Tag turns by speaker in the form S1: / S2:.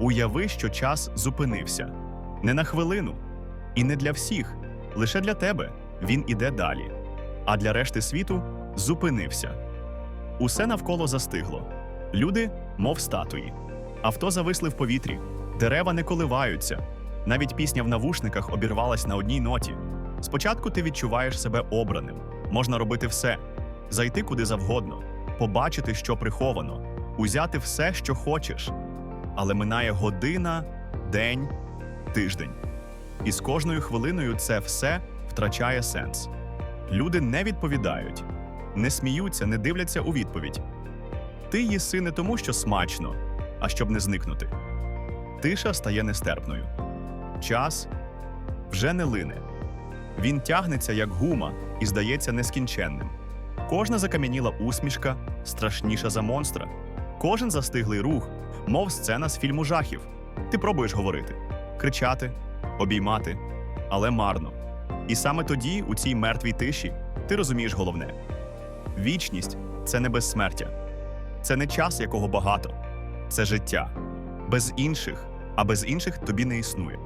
S1: Уяви, що час зупинився. Не на хвилину. І не для всіх. Лише для тебе він іде далі. А для решти світу зупинився. Усе навколо застигло. Люди, мов статуї. Авто зависли в повітрі, дерева не коливаються. Навіть пісня в навушниках обірвалась на одній ноті. Спочатку ти відчуваєш себе обраним. Можна робити все, зайти куди завгодно, побачити, що приховано, узяти все, що хочеш. Але минає година, день, тиждень. І з кожною хвилиною це все втрачає сенс. Люди не відповідають, не сміються, не дивляться у відповідь. Ти їси не тому, що смачно, а щоб не зникнути. Тиша стає нестерпною. Час вже не лине. Він тягнеться як гума і здається нескінченним. Кожна закам'яніла усмішка страшніша за монстра. Кожен застиглий рух, мов сцена з фільму жахів. Ти пробуєш говорити, кричати, обіймати, але марно. І саме тоді, у цій мертвій тиші, ти розумієш головне: вічність це не безсмертя, це не час, якого багато, це життя. Без інших, а без інших тобі не існує.